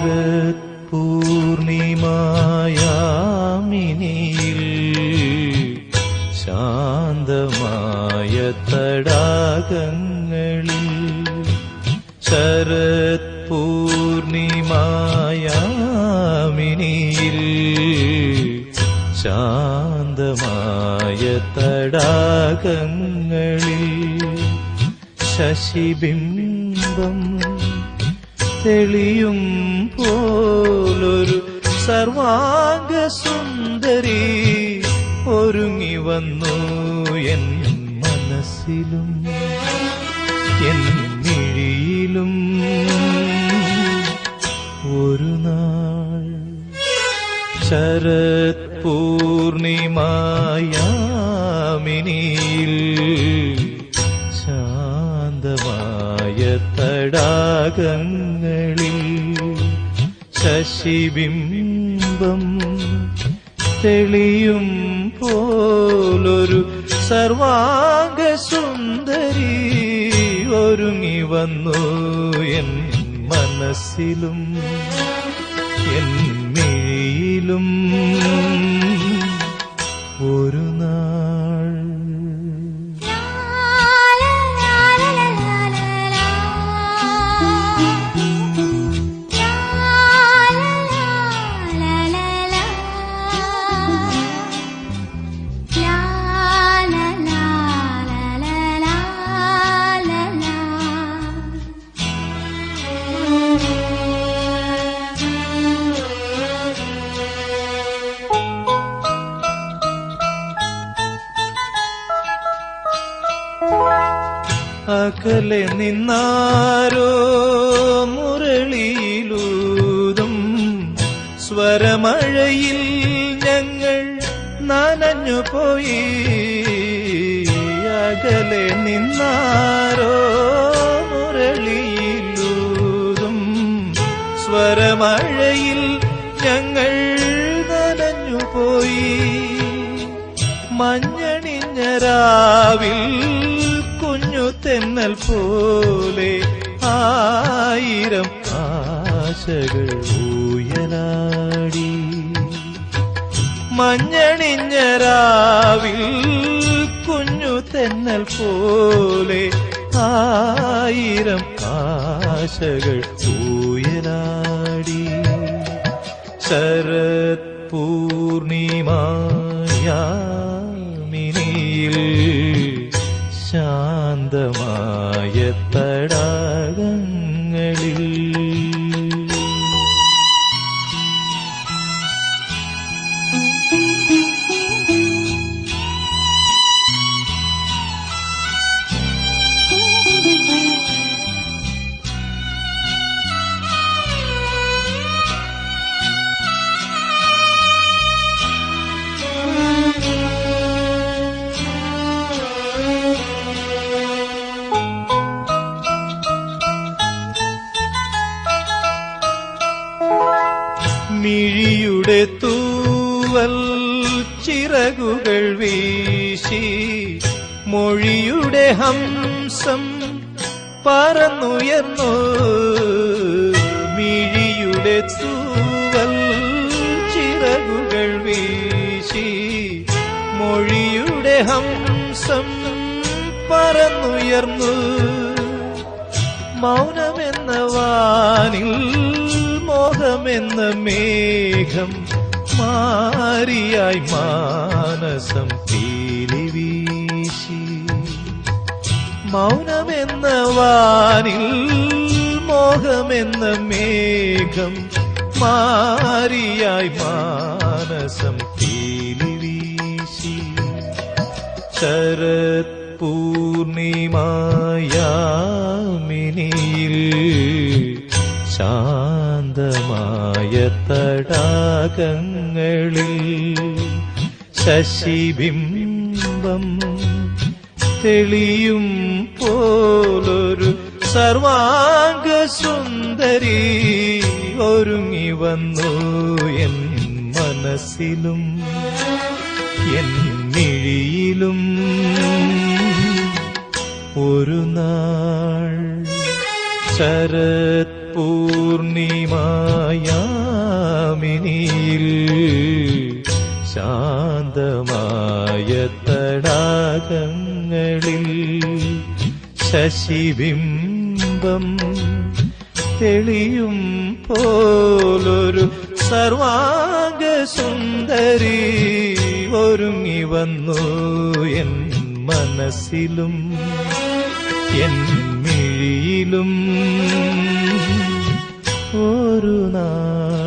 ശരത് പൂർണിമായാമിനിയിൽ ശാന്തമായ തടാകങ്ങളിൽ ശരത് പൂർണിമായാമിനിയിൽ ശശിബിംബം തെളിയും പോലൊരു സർവാംഗ സുന്ദരി ഒരുങ്ങി വന്നു എൻ മനസ്സിലും എൻ മിഴിയിലും. ഒരു നാൾ ശരത് പൂർണിമായാമിനിയിൽ തടാകങ്ങളിൽ ശശിബിംബം തെളിയും പോലൊരു സർവാംഗ സുന്ദരി ഒരുങ്ങി വന്നു എൻ മനസ്സിലും എൻ മിഴിയിലും ഒരു അകലെ നിന്നാരോ മുരളിയിലൂതും. സ്വരമഴയിൽ ഞങ്ങൾ നനഞ്ഞു പോയി. അകലെ നിന്നാരോ മുരളിയിലൂതും. സ്വരമഴയിൽ ഞങ്ങൾ നനഞ്ഞു പോയി. മഞ്ഞണിഞ്ഞ രാവിൽ കുഞ്ഞു തെന്നൽ പോലെ ആയിരം ആശകൾ ഊയലാടി. മഞ്ഞണിഞ്ഞ രാവിൽ കുഞ്ഞു തെന്നൽ പോലെ ആയിരം ആശകൾ ഊയലാടി. ശരത് പൂർണിമായാമിനിയിൽ ശാന്തമായ തടാകങ്ങളിൽ മിഴിയുടെ തൂവൽ ചിറകുകൾ വീശി മൊഴിയുടെ ഹംസം പറന്നുയർന്നു. മിഴിയുടെ തൂവൽ ചിറകുകൾ വീശി മൊഴിയുടെ ഹംസം പറന്നുയർന്നു. മൗനമെന്ന വാനിൽ മോഹമെന്ന മേഘം മാറിയായി മാനസം തീലി വീശി. മൗനമെന്ന വാനിൽ മോഹമെന്ന മേഘം മാറിയായി മാനസം തീലി വീശി. ശരത് പൂർണിമായാമിനിയിൽ ശാന്തമായ തടാകങ്ങളിൽ ശശിബിംബം തെളിയും പോലൊരു സർവാംഗ സുന്ദരി ഒരുങ്ങി വന്നു എൻ മനസ്സിലും എൻ മിഴിയിലും. ഒരു നാൾ ശരത് പൂർണിമായാമിനിയിൽ ശാന്തമായ ശശിബിംബം തെളിയും പോലൊരു സർവാംഗ സുന്ദരി ഒരുങ്ങി വന്നു എൻ മനസ്സിലും എൻ മിഴിയിലും. ஒரு நாள்